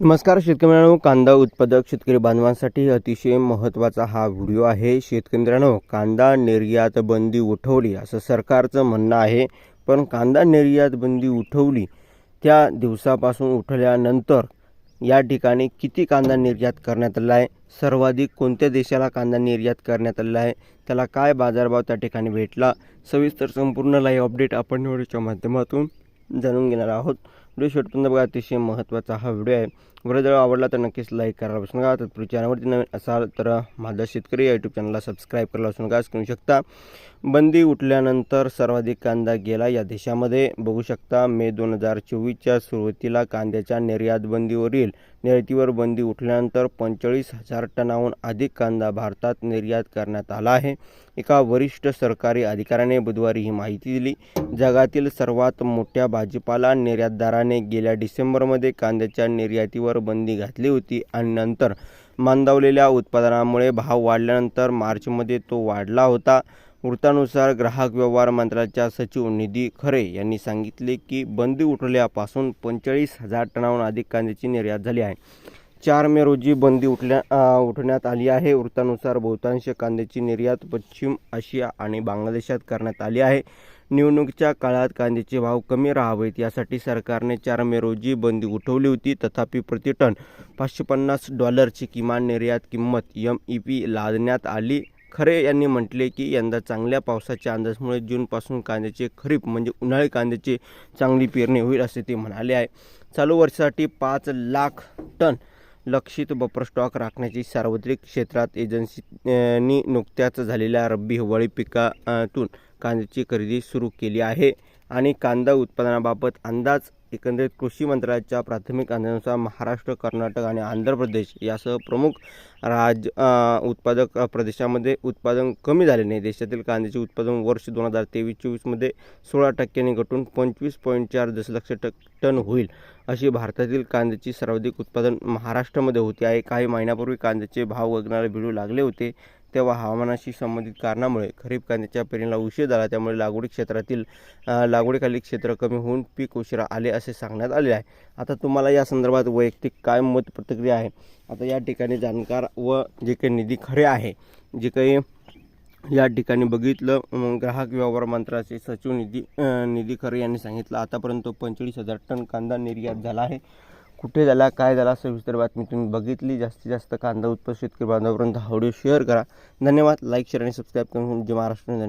नमस्कार शेतकरी मित्रांनो कांदा उत्पादक शेतकरी बांधवांसाठी अतिशय महत्त्वाचा हा व्हिडिओ आहे. शेतकरी मित्रांनो कांदा निर्यात बंदी उठवली असं सरकारचं म्हणणं आहे. पण कांदा निर्यात बंदी उठवली त्या दिवसापासून उठवल्यानंतर या ठिकाणी किती कांदा निर्यात करण्यात आला आहे? सर्वाधिक कोणत्या देशाला कांदा निर्यात करण्यात आलेला आहे? त्याला काय बाजारभाव त्या ठिकाणी भेटला? सविस्तर संपूर्ण लाईव्ह अपडेट आपण व्हिडिओच्या माध्यमातून जाणून घेणार आहोत. व्हिडिओ शेवटपर्यंत बघा. अतिशय महत्त्वाचा हा व्हिडिओ आहे. व्हिडिओ जर आवडला तर नक्कीच लाईक करायला बसू नका. तत्पूर्वी चॅनलवरती नवीन असाल तर माझा शेतकरी या यूट्यूब चॅनलला सबस्क्राईब करायला बसू नका. करू शकता. बंदी उठल्यानंतर सर्वाधिक कांदा गेला या देशामध्ये. बघू शकता मे दोन हजार चोवीसच्या सुरुवातीला कांद्याच्या निर्यातबंदीवरील निर्यातीवर बंदी उठल्यानंतर पंचेचाळीस हजार टनाहून अधिक कांदा भारतात निर्यात करण्यात आला आहे. एका वरिष्ठ सरकारी अधिकाऱ्याने बुधवारी ही माहिती दिली. जगातील सर्वात मोठ्या भाजीपाला निर्यातदारांनी गेल्या डिसेंबरमध्ये कांद्याच्या निर्यातीवर बंदी घातली होती आणि नंतर मंदावलेल्या उत्पादनामुळे भाव वाढल्यानंतर मार्चमध्ये तो वाढला होता. वृत्तानुसार ग्राहक व्यवहार मंत्रालयाच्या सचिव निधी खरे यांनी सांगितले की बंदी उठवल्यापासून पंचेचाळीस हजार टनाहून अधिक कांद्याची निर्यात झाली आहे. चार मे रोजी बंदी उठल्या उठवण्यात आली आहे. वृत्तानुसार बहुतांश कांद्याची निर्यात पश्चिम आशिया आणि बांगलादेशात करण्यात आली आहे. निवडणुकीच्या काळात कांद्याचे भाव कमी राहावेत यासाठी सरकारने चार मे रोजी बंदी उठवली होती. तथापि प्रति टन पाचशे पन्नास डॉलरची किमान निर्यात किंमत एम ई पी लादण्यात आली. खरे यांनी म्हटले की यंदा चांगल्या पावसाच्या अंदाजमुळे जूनपासून कांद्याचे खरीप म्हणजे उन्हाळी कांद्याची चांगली पेरणी होईल असे ते म्हणाले आहे. चालू वर्षासाठी पाच लाख टन लक्षित बफर स्टॉक राखण्याची सार्वत्रिक क्षेत्रात एजन्सीनी नुकत्याच झालेल्या रब्बी हिवाळी पिकातून कांद्याची खरेदी सुरू केली आहे. आणि कांदा उत्पादनाबाबत अंदाज एकंदरीत कृषी मंत्रालयाच्या प्राथमिक अंदाजानुसार महाराष्ट्र कर्नाटक आणि आंध्र प्रदेश यासह प्रमुख राज उत्पादक प्रदेशामध्ये उत्पादन कमी झाल्याने देशातील कांद्याचे उत्पादन वर्ष दोन हजार तेवीस चोवीसमध्ये सोळा टक्क्यांनी घटून पंचवीस पॉईंट चार दशलक्ष टक टन होईल. अशी भारतातील कांद्याची सर्वाधिक उत्पादन महाराष्ट्रामध्ये होते. आहे. काही महिन्यापूर्वी कांद्याचे भाव वगणारे भिडू लागले होते. तेव्हा हवामानाशी संबंधित कारणामुळे खरीप कांद्याच्या पेरणीला उशीर झाला. त्यामुळे लागवडी क्षेत्रातील लागवडीखाली क्षेत्र कमी होऊन पीक उशिरा आले असे सांगण्यात आले आहे. आता तुम्हाला या संदर्भात वैयक्तिक काय मत प्रतिक्रिया आहे? आता या ठिकाणी जाणकार व जे काही निधी खरे आहे जे काही या ठिकाणी बघितलं ग्राहक व्यवहार मंत्र्याचे सचिव निधी निधी खरे यांनी सांगितलं. आतापर्यंत पंचेचाळीस हजार टन कांदा निर्यात झाला आहे. कुठे झाला काय झाला सविस्तर बातमी तुम्ही बघितली. जास्तीत जास्त कांदा उत्पादक शेतकरी बांधवापर्यंत हा व्हिडिओ शेअर करा. धन्यवाद. लाईक शेअर आणि सबस्क्राईब करून जे महाराष्ट्र. धन्यवाद.